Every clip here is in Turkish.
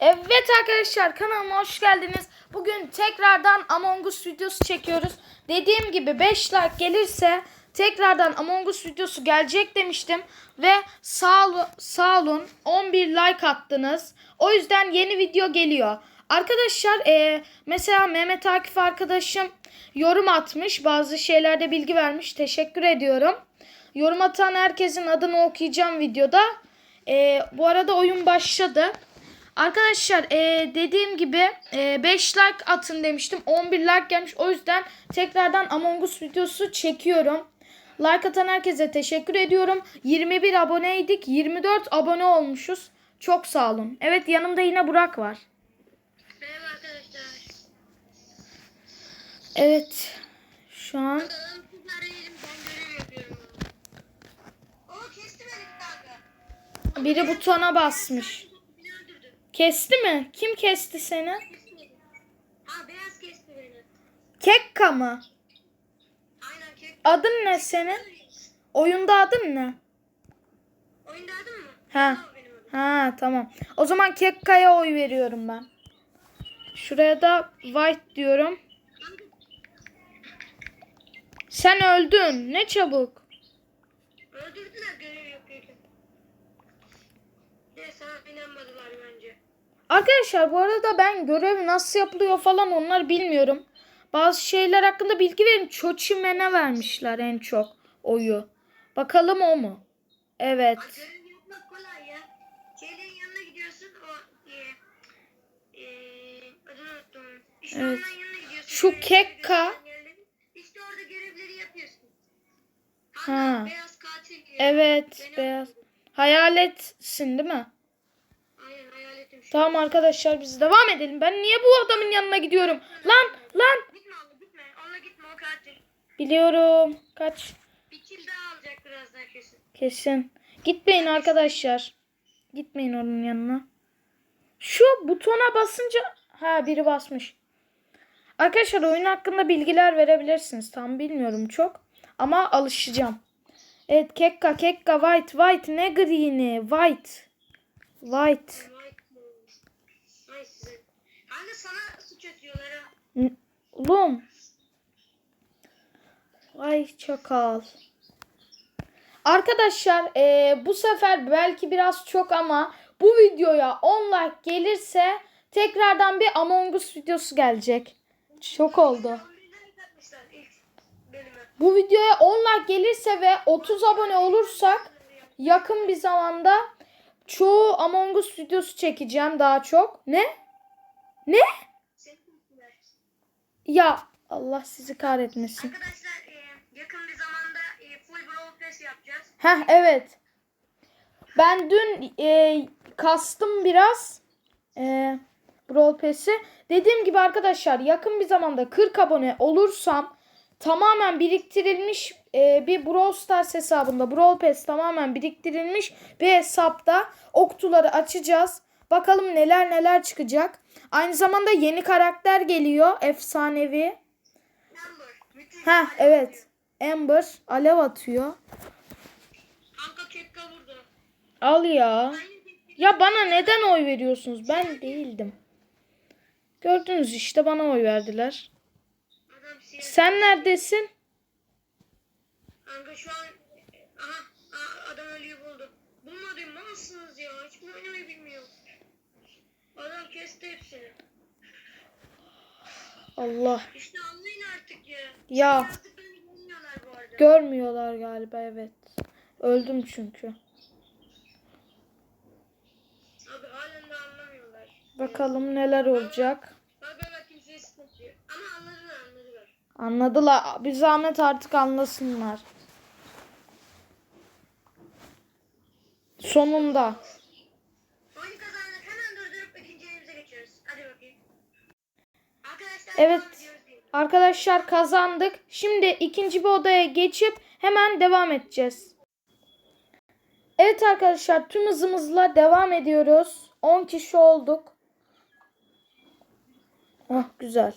Evet arkadaşlar kanalıma hoş geldiniz. Bugün tekrardan Among Us videosu çekiyoruz. Dediğim gibi 5 like gelirse tekrardan Among Us videosu gelecek demiştim. Ve sağ, ol- sağ olun 11 like attınız. O yüzden yeni video geliyor. Arkadaşlar eee, mesela Mehmet Akif arkadaşım yorum atmış. Bazı şeylerde bilgi vermiş. Teşekkür ediyorum. Yorum atan herkesin adını okuyacağım videoda. Eee, bu arada oyun başladı. Arkadaşlar eee, dediğim gibi 5 like atın demiştim. 11 like gelmiş. O yüzden tekrardan Among Us videosu çekiyorum. Like atan herkese teşekkür ediyorum. 21 aboneydik. 24 abone olmuşuz. Çok sağ olun. Evet yanımda yine Burak var. Merhaba arkadaşlar. Evet. Şu an biri butona basmış. Kesti mi? Kim kesti seni? Ha beyaz kesti beni. Kekka mı? Aynen kek. Adın ne senin? Oyunda adın ne? Oyunda adın mı? Ha. Ha tamam. O zaman Kekka'ya oy veriyorum ben. Şuraya da White diyorum. Sen öldün. Ne çabuk. öldürdüler görev yapıyorken. Ne sana inanmadılar bence. Arkadaşlar bu arada ben görev nasıl yapılıyor falan onlar bilmiyorum. Bazı şeyler hakkında bilgi verin. Çoçimen'e vermişler en çok oyu. Bakalım o mu? Evet. Ay, Görev yapmak kolay ya. Şeylerin yanına gidiyorsun o e, e, adını unuttum. İşte Evet. onların yanına gidiyorsun. Şu Kekka. İşte orada görevleri yapıyorsun. Ha. Beyaz katil. Evet beyaz. Hayaletsin değil mi? Tamam arkadaşlar biz devam edelim. Ben niye bu adamın yanına gidiyorum? Lan lan. Gitme onunla gitme. Onunla gitme o katil. Biliyorum. Kaç. Bir kill daha alacak birazdan kesin. Kesin. Gitmeyin arkadaşlar. Gitmeyin onun yanına. Şu butona basınca ha biri basmış. Arkadaşlar oyun hakkında bilgiler verebilirsiniz. Tam bilmiyorum çok ama alışacağım. Evet Kekka Kekka White White ne green'i White White. Kanka sana suç atıyorlar ha. Oğlum. Vay çakal. Arkadaşlar eee, bu sefer belki biraz çok ama bu videoya 10 like gelirse tekrardan bir Among Us videosu gelecek. Çok oldu. Bu videoya 10 like gelirse ve 30 abone olursak yakın bir zamanda çoğu Among Us videosu çekeceğim daha çok. Ne? Ne? Ya Allah sizi kahretmesin. Arkadaşlar e, yakın bir zamanda e, full brawl pass yapacağız. Heh evet. Ben dün e, kastım biraz e, Brawl Pass'i. Dediğim gibi arkadaşlar yakın bir zamanda 40 abone olursam tamamen biriktirilmiş e, bir Brawl Stars hesabında Brawl Pass tamamen biriktirilmiş bir hesapta oktuları açacağız. Bakalım neler neler çıkacak. Aynı zamanda yeni karakter geliyor. Efsanevi. Heh evet. Amber alev atıyor. Kanka kekka vurdu. Al ya. Ya bana neden oy veriyorsunuz? Ben değildim. Gördünüz işte bana oy verdiler. Sen neredesin? Kanka şu an aha, aha adam ölüyü buldu. Bulmadım malsınız ya. Hiç oynamayı bilmiyor. Adam kesti hepsini. Allah. İşte anlayın artık ya. Ya Artık beni bilmiyorlar bu arada. görmüyorlar galiba evet. Öldüm çünkü. Abi halen de anlamıyorlar. Bakalım neler olacak. Bak bak sıkıntı yok. Ama anladılar anladılar. Anladılar. Bir zahmet artık anlasınlar. Sonunda. Oyunu kazandık. Hemen durdurup ikinci elimize geçiyoruz. Hadi bakayım. Arkadaşlar Evet. Arkadaşlar kazandık. Şimdi ikinci bir odaya geçip hemen devam edeceğiz. Evet arkadaşlar tüm hızımızla devam ediyoruz. 10 kişi olduk. Oh güzel.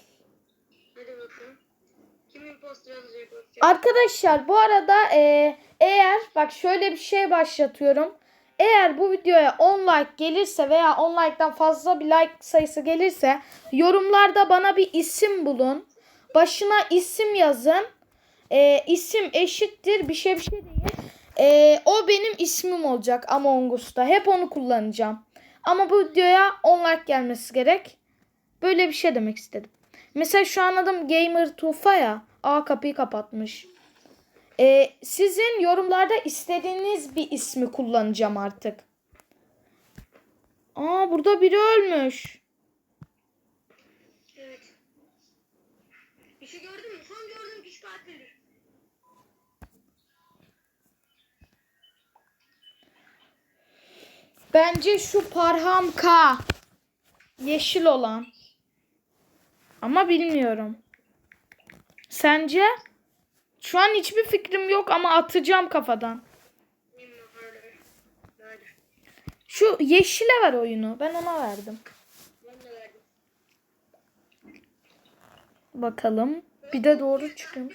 Arkadaşlar bu arada e, eğer bak şöyle bir şey başlatıyorum. Eğer bu videoya 10 like gelirse veya 10 like'dan fazla bir like sayısı gelirse yorumlarda bana bir isim bulun. Başına isim yazın. Ee, isim eşittir bir şey bir şey değil. Ee, o benim ismim olacak Among Us'ta. Hep onu kullanacağım. Ama bu videoya 10 like gelmesi gerek. Böyle bir şey demek istedim. Mesela şu an adım Gamer Tufa ya. Aa kapıyı kapatmış. Ee, sizin yorumlarda istediğiniz bir ismi kullanacağım artık. Aa burada biri ölmüş. Evet. Bir şey gördün mü? Son gördüğüm kişi katildir. Bence şu Parham K. Yeşil olan. Ama bilmiyorum. Sence? Şu an hiçbir fikrim yok ama atacağım kafadan. Şu yeşile ver oyunu. Ben ona verdim. Bakalım. Bir de doğru çıkıyor.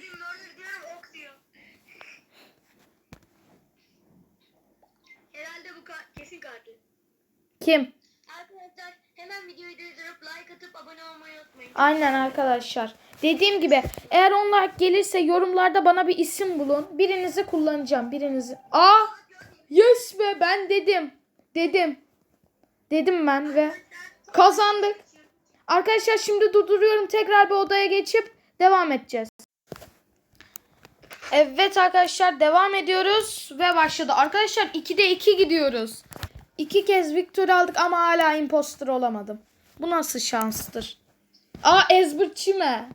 Kim? Arkadaşlar hemen videoyu durdurup like atıp abone olmayı unutmayın. Aynen arkadaşlar. Dediğim gibi eğer onlar gelirse yorumlarda bana bir isim bulun. Birinizi kullanacağım. Birinizi. Aa! Yes be ben dedim. Dedim. Dedim ben ve kazandık. Arkadaşlar şimdi durduruyorum. Tekrar bir odaya geçip devam edeceğiz. Evet arkadaşlar devam ediyoruz ve başladı. Arkadaşlar 2'de 2 gidiyoruz. İki kez victory aldık ama hala imposter olamadım. Bu nasıl şanstır? Aa Ezbir Çime.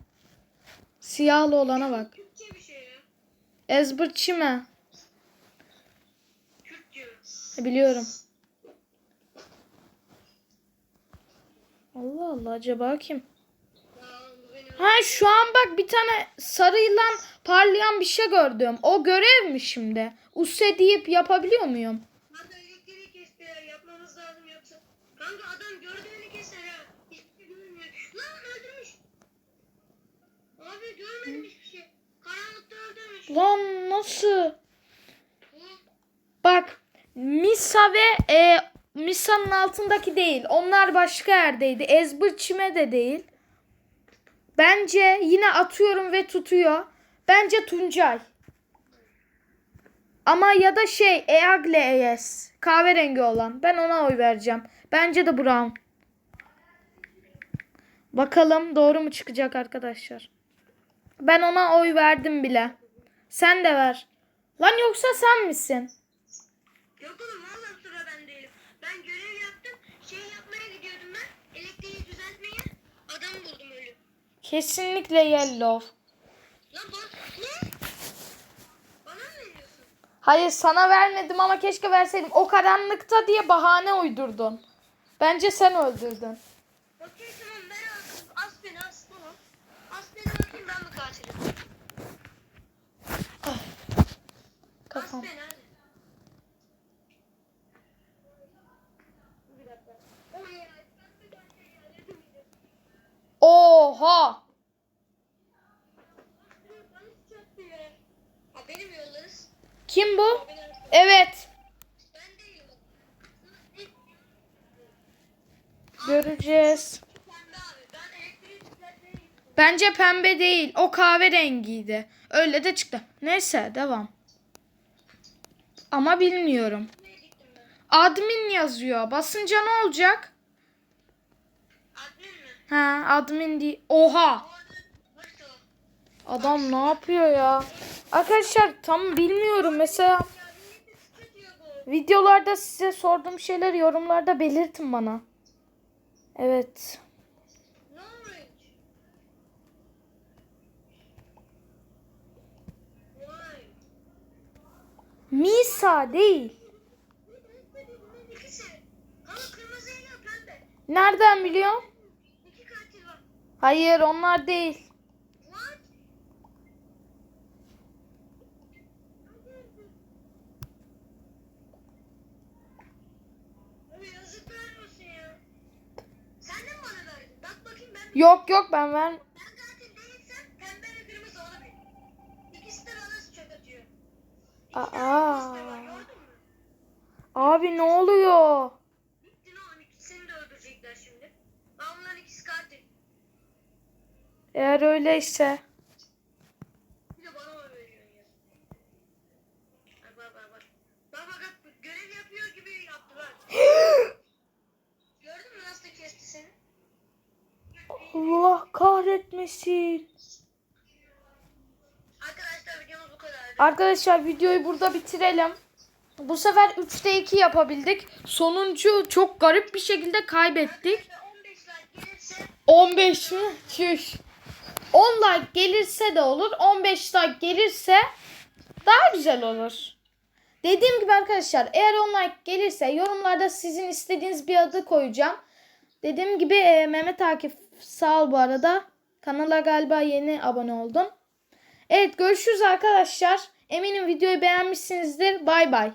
Siyahlı olana bak. Türkçe bir şey ya. Ezbir Çime. Kürt diyor. Biliyorum. Allah Allah acaba kim? Ya. Ha şu an bak bir tane sarıyla parlayan bir şey gördüm. O görev mi şimdi? Use deyip yapabiliyor muyum? Kanka ya. Adam gördüğünü keser ha. Hiçbir şey görmüyor. Lan öldürmüş. Abi görmedim hiçbir şey. Karanlıkta öldürmüş. Lan nasıl? Bak Misa ve e, Misa'nın altındaki değil. Onlar başka yerdeydi. Ezbir Çime de değil. Bence yine atıyorum ve tutuyor. Bence Tuncay. Ama ya da şey Eagle Eyes. Kahverengi olan. Ben ona oy vereceğim. Bence de Brown. Bakalım doğru mu çıkacak arkadaşlar. Ben ona oy verdim bile. Sen de ver. Lan yoksa sen misin? Yok oğlum valla sıra ben değilim. Ben görev yaptım. Şey yapmaya gidiyordum ben. Elektriği düzeltmeye. Adam buldum ölü. Kesinlikle yellow. Lan bana ne? Bana mı veriyorsun? Hayır sana vermedim ama keşke verseydim. O karanlıkta diye bahane uydurdun. Bence sen öldürdün. Okey tamam ben aldım. As beni as tamam. As beni ben mi katilim? As Kafam. beni hadi. Bir dakika. O ya. Ben bir dakika ya. Ne diyeceğim? Oha. Bana sıçrattı ya. Ha benim yollarız. Kim bu? Beni arasın. Evet. Ben değilim. İlk Göreceğiz. pembe abi. Ben elektriği düzeltmeye gittim. Bence pembe değil. O kahverengiydi. Öyle de çıktı. Neyse devam. Ama bilmiyorum. Admin yazıyor. Basınca ne olacak? Admin mi? Ha admin değil. Oha. Adam ne yapıyor ya? Arkadaşlar tam bilmiyorum. Mesela videolarda size sorduğum şeyleri yorumlarda belirtin bana. Evet. Misa değil. Nereden var. Hayır onlar değil. Yok yok ben ver. Ben katil değilsem pembe ve kırmızı olabilir. İkisi de bana çöp atıyor. İki tane Aa. Abi ne oluyor? Bittin oğlum ikisini de öldürecekler şimdi. Ben bunların ikisi katil. Eğer öyleyse. Bir de bana oy veriyorsun ya. Bak bak bak bak. Bak görev yapıyor gibi yaptılar. Gördün mü nasıl kesti seni? Allah kahretmesin. Arkadaşlar videomuz bu kadar. Arkadaşlar videoyu burada bitirelim. Bu sefer 3'te 2 yapabildik. Sonuncu çok garip bir şekilde kaybettik. Arkadaşlar 15 like gelirse 15 mi? Çüş. 10 like gelirse de olur. 15 like gelirse daha güzel olur. Dediğim gibi arkadaşlar eğer 10 like gelirse yorumlarda sizin istediğiniz bir adı koyacağım. Dediğim gibi e, Mehmet Akif sağ ol bu arada. Kanala galiba yeni abone oldun. Evet görüşürüz arkadaşlar. Eminim videoyu beğenmişsinizdir. Bay bay.